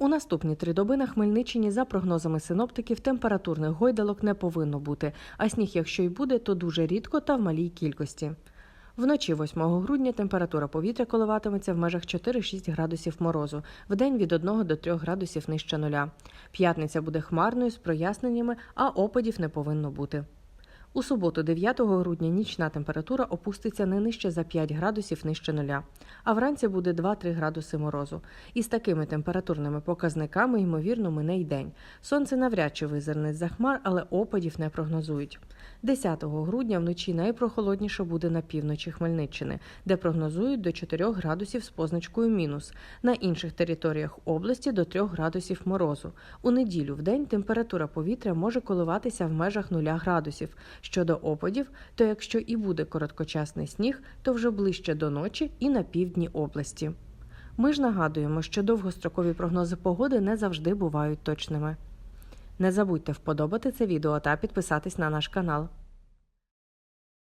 У наступні три доби на Хмельниччині, за прогнозами синоптиків, температурних гойдалок не повинно бути, а сніг, якщо й буде, то дуже рідко та в малій кількості. Вночі 8 грудня температура повітря коливатиметься в межах 4-6 градусів морозу, вдень від 1 до 3 градусів нижче нуля. П'ятниця буде хмарною з проясненнями, а опадів не повинно бути. У суботу, 9 грудня, нічна температура опуститься не нижче за 5 градусів нижче нуля, а вранці буде 2-3 градуси морозу. І з такими температурними показниками, ймовірно, мине й день. Сонце навряд чи визирне за хмар, але опадів не прогнозують. 10 грудня вночі найпрохолодніше буде на півночі Хмельниччини, де прогнозують до 4 градусів з позначкою мінус. На інших територіях області до 3 градусів морозу. У неділю в день температура повітря може коливатися в межах 0 градусів. Щодо опадів, то якщо і буде короткочасний сніг, то вже ближче до ночі і на півдні області. Ми ж нагадуємо, що довгострокові прогнози погоди не завжди бувають точними. Не забудьте вподобати це відео та підписатись на наш канал.